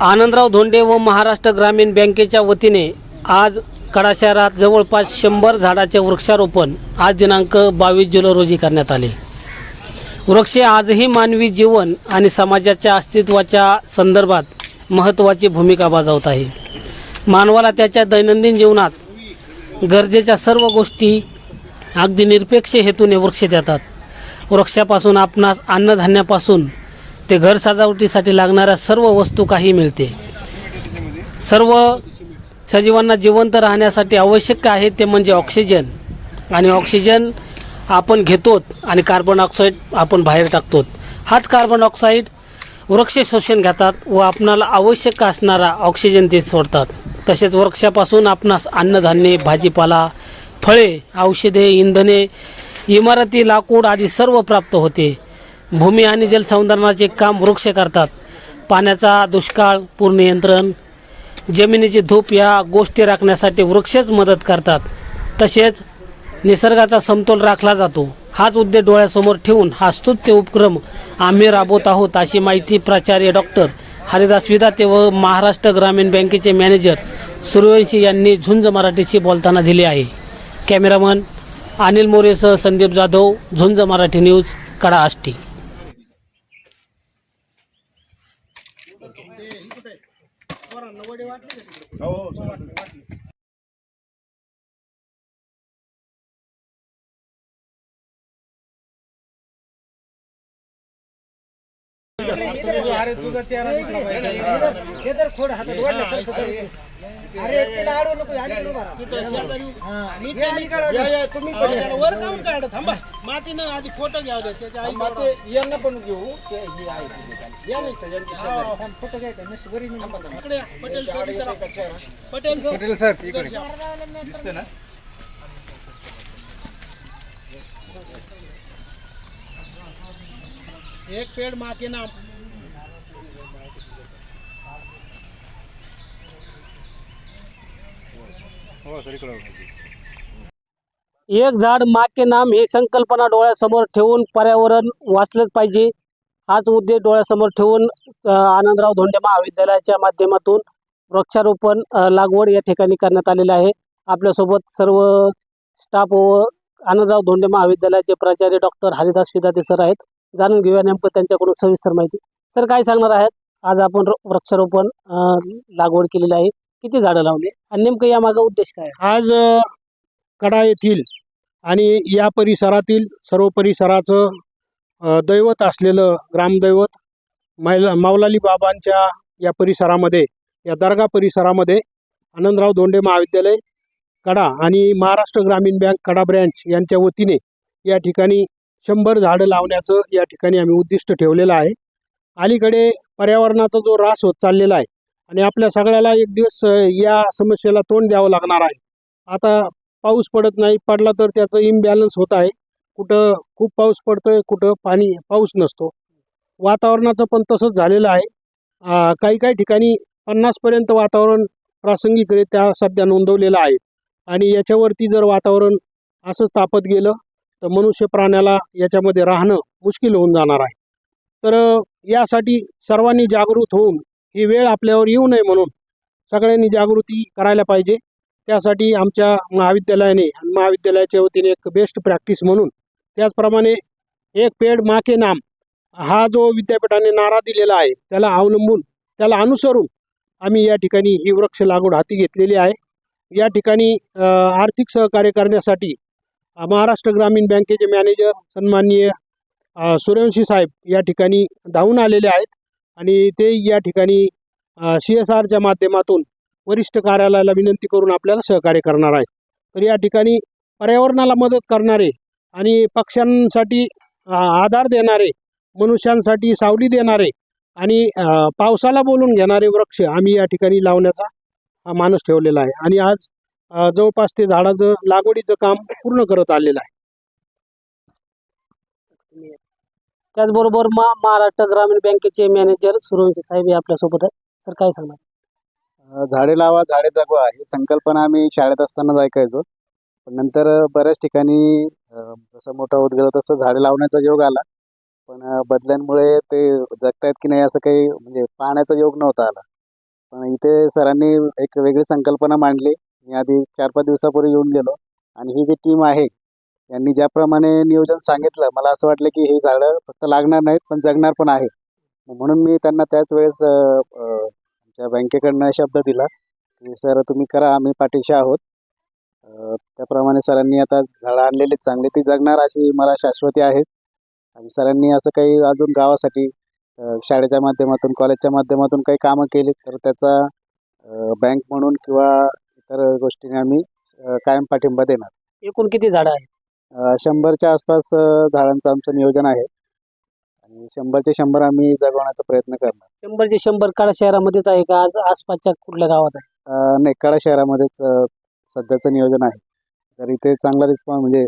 आनंदराव धोंडे व महाराष्ट्र ग्रामीण बँकेच्या वतीने आज कडा शहरात जवळपास शंभर झाडाचे वृक्षारोपण आज दिनांक बावीस जुलै रोजी करण्यात आले. वृक्ष आजही मानवी जीवन आणि समाजाच्या अस्तित्वाच्या संदर्भात महत्त्वाची भूमिका बजावत आहे. मानवाला त्याच्या दैनंदिन जीवनात गरजेच्या सर्व गोष्टी अगदी निरपेक्ष हेतूने वृक्ष देतात. वृक्षापासून आपणास अन्नधान्यापासून ते घर सजावटीसाठी लागणाऱ्या सर्व वस्तू काही मिळते. सर्व सजीवांना जिवंत राहण्यासाठी आवश्यक आहे ते म्हणजे ऑक्सिजन. आणि ऑक्सिजन आपण घेतो आणि कार्बन ऑक्साईड आपण बाहेर टाकतो हाच कार्बन ऑक्साईड वृक्ष शोषण घेतात व आपणाला आवश्यक असणारा ऑक्सिजन ते सोडतात. तसेच वृक्षापासून आपणास अन्नधान्य भाजीपाला फळे औषधे इंधने इमारती लाकूड आदी सर्व प्राप्त होते. भूमी आणि जलसंधारणाचे काम वृक्ष करतात. पाण्याचा दुष्काळ पूर नियंत्रण जमिनीची धूप या गोष्टी राखण्यासाठी वृक्षच मदत करतात. तसेच निसर्गाचा समतोल राखला जातो. हाच उद्देश डोळ्यासमोर ठेवून हा स्तुत्य उपक्रम आम्ही राबवत आहोत अशी माहिती प्राचार्य डॉक्टर हरिदास विदाते व महाराष्ट्र ग्रामीण बँकेचे मॅनेजर सूर्यवंशी यांनी झुंज मराठीशी बोलताना दिली आहे. कॅमेरामन अनिल मोरेसह संदीप जाधव झुंज मराठी न्यूज कडा आष्टी करतो ते इकडे पोरांना वडे वाटले का तिकडे? हो, हो वाटले वाटले. अरे तुझा चेहरा खोड हातात ओढलं. अरे तिला नको तुम्ही. वर काढ थांबा मातीनं आधी फोटो घ्याव त्याच्या आई माते यांना पण घेऊ ते ही आहे. या नाही शेजारी. थांब, फोटो घ्यायचा. इकडे. पटेल. पटेल सर पटेल सर दिसते ना एक पेड़ माँ के नाम। एक झाड माँ के नाम ही संकल्पना डोळ्यासमोर ठेवून पर्यावरण वाचलंच पाहिजे. हाच उद्देश डोळ्यासमोर ठेवून आनंदराव धोंडे महाविद्यालयाच्या माध्यमातून वृक्षारोपण लागवड या ठिकाणी करण्यात आलेलं आहे. आपल्यासोबत सर्व स्टाफ व आनंदराव धोंडे महाविद्यालयाचे प्राचार्य डॉक्टर हरिदास विदाते सर आहेत. जाणून घेऊया नेमकं त्यांच्याकडून सविस्तर माहिती. सर काय सांगणार आहेत? आज आपण र- वृक्षारोपण लागवड केलेली आहे. किती झाडं लावली? आणि नेमकं यामागं उद्देश काय आहे? आज कडा येथील आणि या परिसरातील सर्व परिसराचं दैवत असलेलं ग्रामदैवत मैला माऊलाली बाबांच्या या परिसरामध्ये या दर्गा परिसरामध्ये आनंदराव धोंडे महाविद्यालय कडा आणि महाराष्ट्र ग्रामीण बँक कडा ब्रँच यांच्या वतीने या ठिकाणी शंभर झाडं लावण्याचं या ठिकाणी आम्ही उद्दिष्ट ठेवलेलं आहे. अलीकडे पर्यावरणाचा जो ऱ्हास होत चाललेला आहे आणि आपल्या सगळ्याला एक दिवस या समस्येला तोंड द्यावं लागणार आहे. आता पाऊस पडत नाही पडला तर त्याचं इम्बॅलन्स होत आहे. कुठं खूप पाऊस पडतोय कुठं पाणी पाऊस नसतो. वातावरणाचं पण तसंच झालेलं आहे. काही काही ठिकाणी पन्नासपर्यंत वातावरण प्रासंगिकरित्या सध्या नोंदवलेलं आहे. आणि याच्यावरती जर वातावरण असंच तापत गेलं तर मनुष्य प्राण्याला याच्यामध्ये राहणं मुश्किल होऊन जाणार आहे. तर यासाठी सर्वांनी जागृत होऊन ही वेळ आपल्यावर येऊ नये म्हणून सगळ्यांनी जागृती करायला पाहिजे. त्यासाठी आमच्या महाविद्यालयाने आणि महाविद्यालयाच्या वतीने एक बेस्ट प्रॅक्टिस म्हणून त्याचप्रमाणे एक पेड माके नाम हा जो विद्यापीठाने नारा दिलेला आहे त्याला अवलंबून त्याला अनुसरून आम्ही या ठिकाणी ही वृक्ष लागवड हाती घेतलेली आहे. या ठिकाणी आर्थिक सहकार्य करण्यासाठी महाराष्ट्र ग्रामीण बँकेचे मॅनेजर सन्माननीय सूर्यवंशी साहेब या ठिकाणी धावून आलेले आहेत आणि ते या ठिकाणी सी एस आरच्या माध्यमातून वरिष्ठ कार्यालयाला विनंती करून आपल्याला सहकार्य करणार आहे तर या ठिकाणी पर्यावरणाला मदत करणारे आणि पक्ष्यांसाठी आधार देणारे मनुष्यांसाठी सावली देणारे आणि पावसाला बोलून घेणारे वृक्ष आम्ही या ठिकाणी लावण्याचा हा मानस ठेवलेला आहे. आणि आज जवळपास ते झाडाचं लागवडीचं काम पूर्ण करत आलेलं आहे. त्याचबरोबर मा महाराष्ट्र ग्रामीण बँकेचे मॅनेजर सूर्यवंशी साहेब हे आपल्यासोबत आहे सर काय सांगणार? झाडे लावा झाडे जगवा ही संकल्पना आम्ही शाळेत असतानाच ऐकायचो. पण नंतर बऱ्याच ठिकाणी जसं मोठा होत गेलो तसं झाडे लावण्याचा योग आला. पण बदल्यांमुळे ते जगतायत की नाही असं काही म्हणजे पाहण्याचा योग नव्हता आला. पण इथे सरांनी एक वेगळी संकल्पना मांडली. मी आधी चार पाच दिवसापूर्वी येऊन गेलो. आणि ही जी टीम आहे यांनी ज्याप्रमाणे नियोजन सांगितलं मला असं वाटलं की ही झाडं फक्त लागणार नाहीत पण जगणार पण आहे म्हणून मी त्यांना त्याच वेळेस आमच्या बँकेकडनं शब्द दिला की सर तुम्ही करा आम्ही पाठीशी आहोत. त्याप्रमाणे सरांनी आता झाडं आणलेली चांगली ती जगणार अशी मला शाश्वती आहे. आणि सरांनी असं काही अजून गावासाठी शाळेच्या माध्यमातून कॉलेजच्या माध्यमातून काही कामं केली तर त्याचा बँक म्हणून किंवा इतर गोष्टीने आम्ही कायम पाठिंबा देणार. एकूण किती झाडं आहेत? अ, शंभरच्या आसपास अ, झाडांचं आमचं नियोजन आहे. आणि शंभरचे शंभर आम्ही जगवण्याचा प्रयत्न करणार. शंभरचे शंभर कडा शहरामध्येच आहे का? आज आसपासच्या कुठल्या गावात आहे? अ, नाही कडा शहरामध्येच अ, सध्याचं नियोजन आहे. जर इथे चांगला रिस्पॉन्स म्हणजे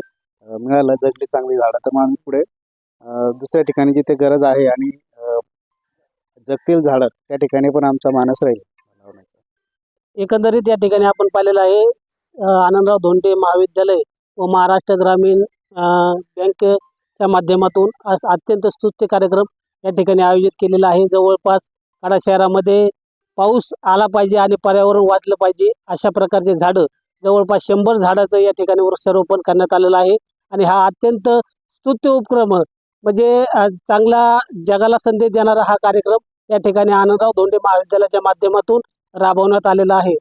अ, मिळालं जगली चांगली झाडं तर मग आम्ही पुढे अ, दुसऱ्या ठिकाणी जिथे गरज आहे आणि अ, जगतील झाडं त्या ठिकाणी पण आमचा मानस राहील. एकंदरीत या ठिकाणी आपण पाहिलेलं आहे आनंदराव धोंडे महाविद्यालय व महाराष्ट्र ग्रामीण बँकेच्या माध्यमातून आज अत्यंत स्तुत्य कार्यक्रम या ठिकाणी आयोजित केलेला आहे. जवळपास काडा शहरामध्ये पाऊस आला पाहिजे आणि पर्यावरण वाचलं पाहिजे अशा प्रकारचे झाडं जवळपास शंभर झाडाचं या ठिकाणी वृक्षारोपण करण्यात आलेलं आहे आणि हा अत्यंत स्तुत्य उपक्रम म्हणजे चांगला जगाला संदेश देणारा हा कार्यक्रम या ठिकाणी आनंदराव धोंडे महाविद्यालयाच्या माध्यमातून राबवण्यात आलेला आहे.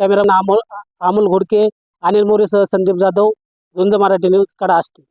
कॅमेरा अमोल अमोल घोडके अनिल मोरेसह संदीप जाधव झुंज मराठी न्यूज कडा असते